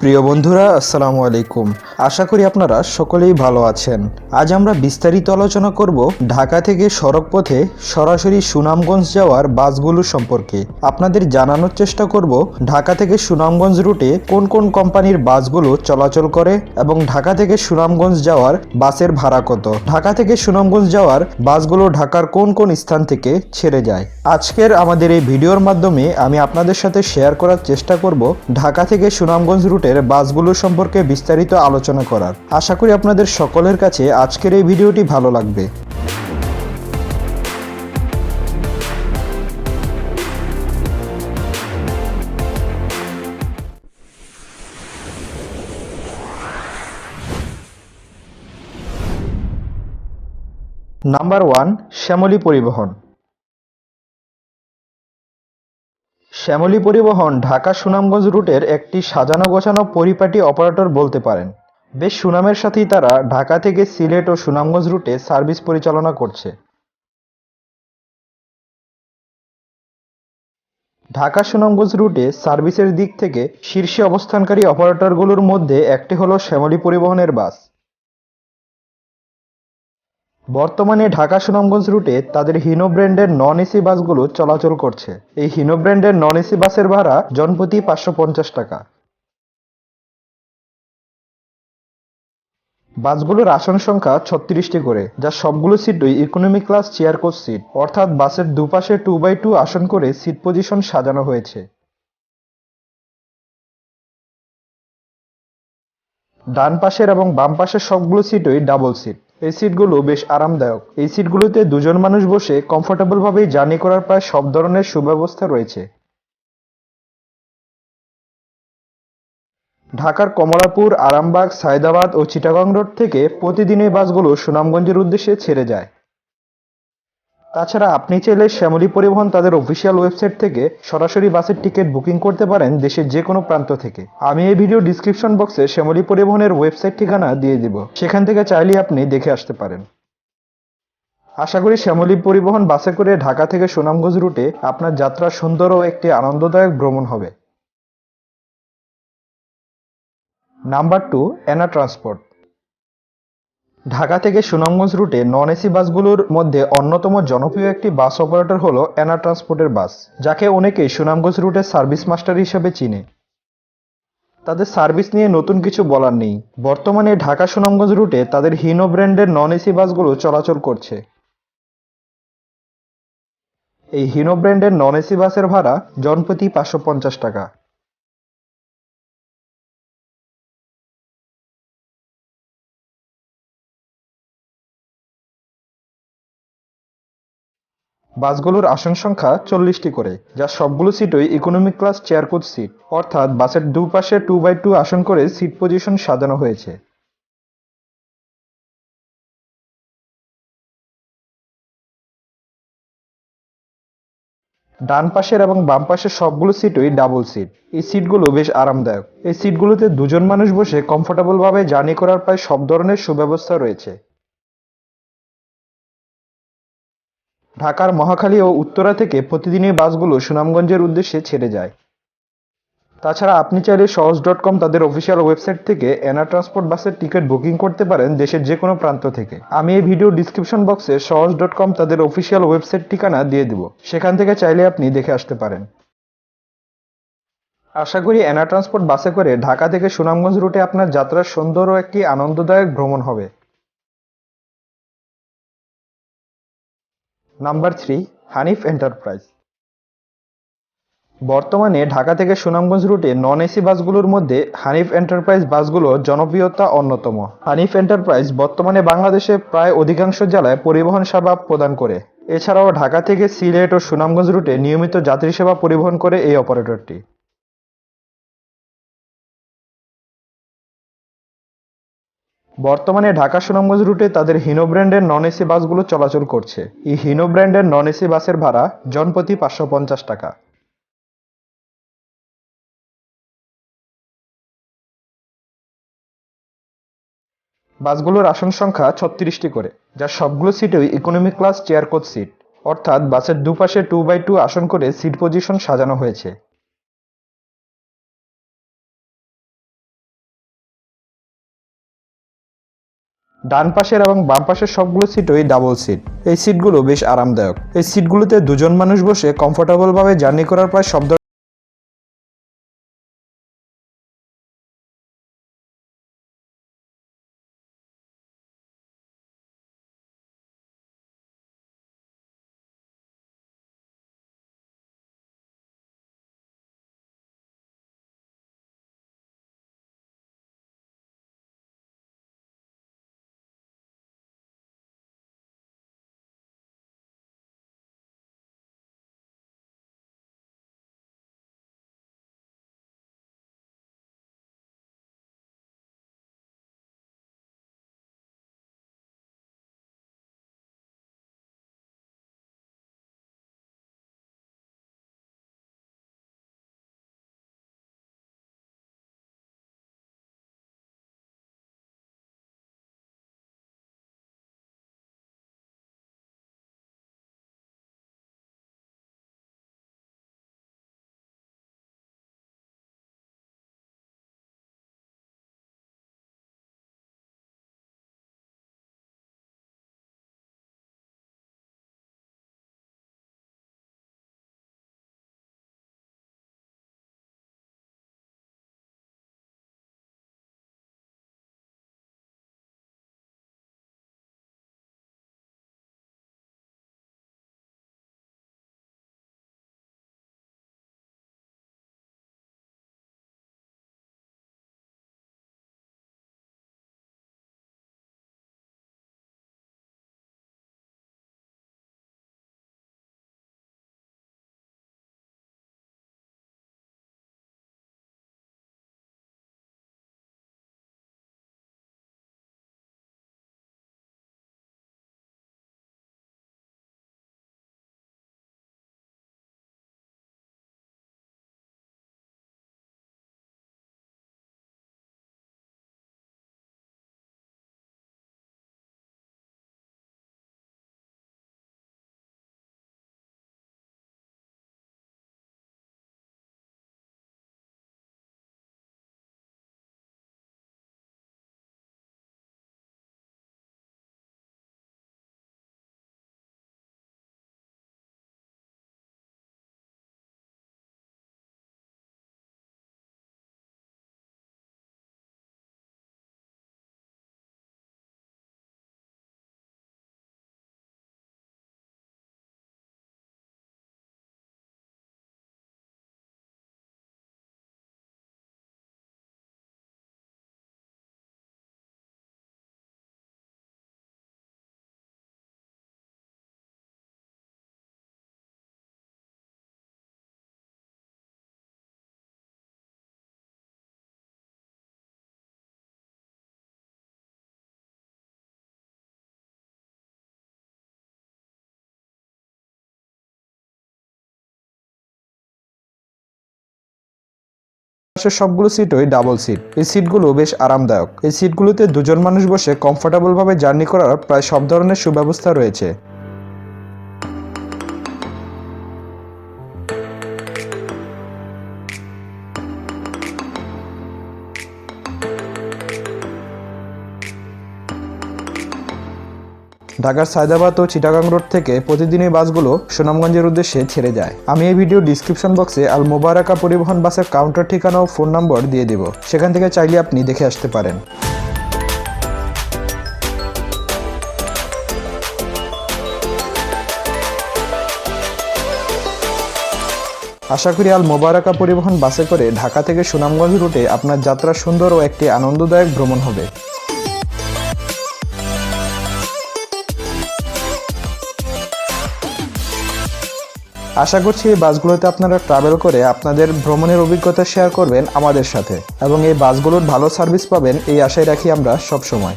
প্রিয় বন্ধুরা আসসালামু আলাইকুম। আশা করি আপনারা সকলেই ভালো আছেন। আজ আমরা বিস্তারিত আলোচনা করব ঢাকা থেকে সড়ক পথে সরাসরি সুনামগঞ্জ যাওয়ার বাসগুলো সম্পর্কে। আপনাদের জানানোর চেষ্টা করব ঢাকা থেকে সুনামগঞ্জ রুটে কোন কোন কোম্পানির বাসগুলো চলাচল করে এবং ঢাকা থেকে সুনামগঞ্জ যাওয়ার বাসের ভাড়া কত। ঢাকা থেকে সুনামগঞ্জ যাওয়ার বাসগুলো ঢাকার কোন কোন স্থান থেকে ছেড়ে যায়। আজকের আমাদের এই ভিডিওর মাধ্যমে আমি আপনাদের সাথে শেয়ার করার চেষ্টা করব ঢাকা থেকে সুনামগঞ্জ রুটের বাসগুলো সম্পর্কে বিস্তারিত আলোচনা করার। আশা করি আপনাদের সকলের কাছে আজকের এই ভিডিওটি ভালো লাগবে। নাম্বার ওয়ান, শ্যামলী পরিবহন। শ্যামলী পরিবহন ঢাকা সুনামগঞ্জ রুটের একটি সাজানো গোছানো পরিপাটি অপারেটর বলতে পারেন। বেশ সুনামের সাথেই তারা ঢাকা থেকে সিলেট ও সুনামগঞ্জ রুটে সার্ভিস পরিচালনা করছে। ঢাকা সুনামগঞ্জ রুটে সার্ভিসের দিক থেকে শীর্ষে অবস্থানকারী অপারেটরগুলোর মধ্যে একটি হলো শ্যামলী পরিবহনের বাস। বর্তমানে ঢাকা সুনামগঞ্জ রুটে তাদের হিনো ব্র্যান্ডের নন এসি বাসগুলো চলাচল করছে। এই হিনো ব্র্যান্ডের নন এসি বাসের ভাড়া জনপ্রতি পাঁচশো পঞ্চাশ টাকা। বাসগুলোর আসন সংখ্যা ছত্রিশটি করে, যা সবগুলো সিটই economy class chair coach seat অর্থাৎ বাসের দুপাশে টু বাই টু আসন করে সিট পজিশন সাজানো হয়েছে। ডান পাশের এবং বাম পাশের সবগুলো সিটই ডাবল সিট এই সিটগুলো বেশ আরামদায়ক। এই সিটগুলোতে দুজন মানুষ বসে কমফোর্টেবল ভাবেই জার্নি করার প্রায় সব ধরনের সুব্যবস্থা রয়েছে। ঢাকার কমলাপুর, আরামবাগ, সায়দাবাদ ও চিটাগং রোড থেকে প্রতিদিন এই বাসগুলো সুনামগঞ্জের উদ্দেশ্যে ছেড়ে যায়। তাছাড়া আপনি চাইলে শ্যামলী পরিবহন তাদের অফিসিয়াল ওয়েবসাইট থেকে সরাসরি বাসের টিকিট বুকিং করতে পারেন দেশের যে কোনো প্রান্ত থেকে। আমি এই ভিডিও ডিসক্রিপশন বক্সে শ্যামলী পরিবহনের ওয়েবসাইট ঠিকানা দিয়ে দিব। সেখান থেকে চাইলে আপনি দেখে আসতে পারেন। আশা করি শ্যামলী পরিবহন বাসে করে ঢাকা থেকে সুনামগঞ্জ রুটে আপনার যাত্রা সুন্দর ও একটি আনন্দদায়ক ভ্রমণ হবে। Number two, Ena transport. Dhaka থেকে সুনামগঞ্জ রুটে নন এসি বাসগুলোর মধ্যে অন্যতম জনপ্রিয় একটি বাস অপারেটর হলো এনা ট্রান্সপোর্টের বাস, যাকে অনেকেই সুনামগঞ্জ রুটের সার্ভিস মাস্টার হিসেবে চিনে। তাদের সার্ভিস নিয়ে নতুন কিছু বলার নেই। বর্তমানে ঢাকা সুনামগঞ্জ রুটে তাদের হিনো ব্র্যান্ডের নন এসি বাসগুলো চলাচল করছে। এই হিনো ব্র্যান্ডের নন এসি বাসের ভাড়া জনপ্রতি পাঁচশো পঞ্চাশ টাকা। বাসগুলোর আসন সংখ্যা চল্লিশটি করে, যা সবগুলো সিটই economy class chair coach seat অর্থাৎ বাসের দুপাশে টু বাই টু আসন করে সিট পজিশন সাজানো হয়েছে। ডান পাশের এবং বাম পাশের সবগুলো সিটই ডাবল সিট এই সিটগুলো বেশ আরামদায়ক। এই সিটগুলোতে দুজন মানুষ বসে কমফোর্টেবল ভাবে জার্নি করার প্রায় সব ধরনের সুব্যবস্থা রয়েছে। ঢাকার মহাখালী ও উত্তরা থেকে প্রতিদিনই বাসগুলো সুনামগঞ্জের উদ্দেশ্যে ছেড়ে যায়। তাছাড়া আপনি চাইলে সহজ ডট কম তাদের অফিসিয়াল ওয়েবসাইট থেকে এনা ট্রান্সপোর্ট বাসের টিকিট বুকিং করতে পারেন দেশের যে কোনো প্রান্ত থেকে। আমি এই ভিডিও ডিসক্রিপশন বক্সে সহজ ডট কম তাদের অফিসিয়াল ওয়েবসাইট ঠিকানা দিয়ে দিব। সেখান থেকে চাইলে আপনি দেখে আসতে পারেন। আশা করি এনা ট্রান্সপোর্ট বাসে করে ঢাকা থেকে সুনামগঞ্জ রুটে আপনার যাত্রার সুন্দর ও একটি আনন্দদায়ক ভ্রমণ হবে। Number three, Hanif enterprise. বর্তমানে ঢাকা থেকে সুনামগঞ্জ রুটে নন এসি বাসগুলোর মধ্যে হানিফ এন্টারপ্রাইজ বাসগুলো জনপ্রিয়তা অন্যতম। হানিফ এন্টারপ্রাইজ বর্তমানে বাংলাদেশে প্রায় অধিকাংশ জেলায় পরিবহন সেবা প্রদান করে। এছাড়াও ঢাকা থেকে সিলেট ও সুনামগঞ্জ রুটে নিয়মিত যাত্রী সেবা পরিবহন করে এই অপারেটরটি। বর্তমানে ঢাকা সুনামগঞ্জ রুটে তাদের হিনো ব্র্যান্ডের নন এসি বাসগুলো চলাচল করছে। এই হিনো ব্র্যান্ডের নন এসি বাসের ভাড়া জনপ্রতি পাঁচশো পঞ্চাশ টাকা। বাসগুলোর আসন সংখ্যা ছত্রিশটি করে যার সবগুলো সিটই economy class chair coach seat অর্থাৎ বাসের দুপাশে টু বাই টু আসন করে সিট পজিশন সাজানো হয়েছে। ডান পাশের এবং বাম পাশের সবগুলো সিটই ডাবল সিট এই সিটগুলো বেশ আরামদায়ক। এই সিটগুলোতে দুজন মানুষ বসে কমফোর্টেবলভাবে জার্নি করার প্রায় সব পাশের সবগুলো সিটই ডাবল সিট এই সিটগুলো বেশ আরামদায়ক। এই সিটগুলোতে দুজন মানুষ বসে কমফোর্টেবলভাবে জার্নি করার প্রায় সব ধরনের সুব্যবস্থা রয়েছে। ঢাকার সায়দাবাদ ও চিটাগাং রোড থেকে প্রতিদিন এই বাসগুলো সুনামগঞ্জের উদ্দেশ্যে ছেড়ে যায়। আমি এই ভিডিও ডিসক্রিপশন বক্সে আল মোবারকা পরিবহন বাসের কাউন্টার ঠিকানা ও ফোন নম্বর দিয়ে দেব। সেখান থেকে চাইলে আপনি দেখে আসতে পারেন। আশা করি আল মোবারকা পরিবহন বাসে করে ঢাকা থেকে সুনামগঞ্জ রুটে আপনার যাত্রা সুন্দর ও একটি আনন্দদায়ক ভ্রমণ হবে। আশা করছি এই বাসগুলোতে আপনারা ট্রাভেল করে আপনাদের ভ্রমণের অভিজ্ঞতা শেয়ার করবেন আমাদের সাথে। এবং এই বাসগুলোর ভালো সার্ভিস পাবেন, এই আশায় রাখি আমরা সব সময়।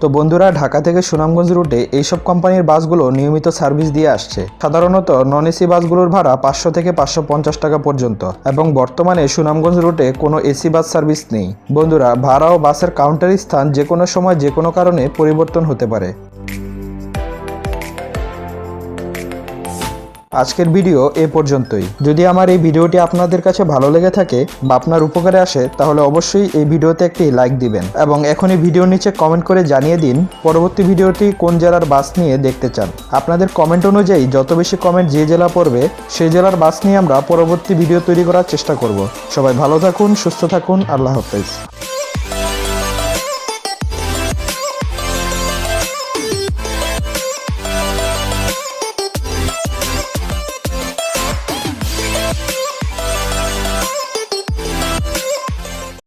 তো বন্ধুরা, ঢাকা থেকে সুনামগঞ্জ রুটে এইসব কোম্পানির বাসগুলো নিয়মিত সার্ভিস দিয়ে আসছে। সাধারণত নন এসি বাসগুলোর ভাড়া পাঁচশো থেকে পাঁচশো পঞ্চাশ টাকা পর্যন্ত। এবং বর্তমানে সুনামগঞ্জ রুটে কোনো এসি বাস সার্ভিস নেই। বন্ধুরা, ভাড়া ও বাসের কাউন্টার স্থান যে কোনো সময় যে কোনো কারণে পরিবর্তন হতে পারে। আজকের ভিডিও এ পর্যন্তই। যদি আমার এই ভিডিওটি আপনাদের কাছে ভালো লেগে থাকে বা আপনার উপকারে আসে, তাহলে অবশ্যই এই ভিডিওতে একটি লাইক দিবেন এবং এখনই ভিডিওর নিচে কমেন্ট করে জানিয়ে দিন পরবর্তী ভিডিওটি কোন জেলার বাস নিয়ে দেখতে চান। আপনাদের কমেন্ট অনুযায়ী যত বেশি কমেন্ট যে জেলা পড়বে, সেই জেলার বাস নিয়ে আমরা পরবর্তী ভিডিও তৈরি করার চেষ্টা করব। সবাই ভালো থাকুন, সুস্থ থাকুন, আল্লাহ হাফেজ।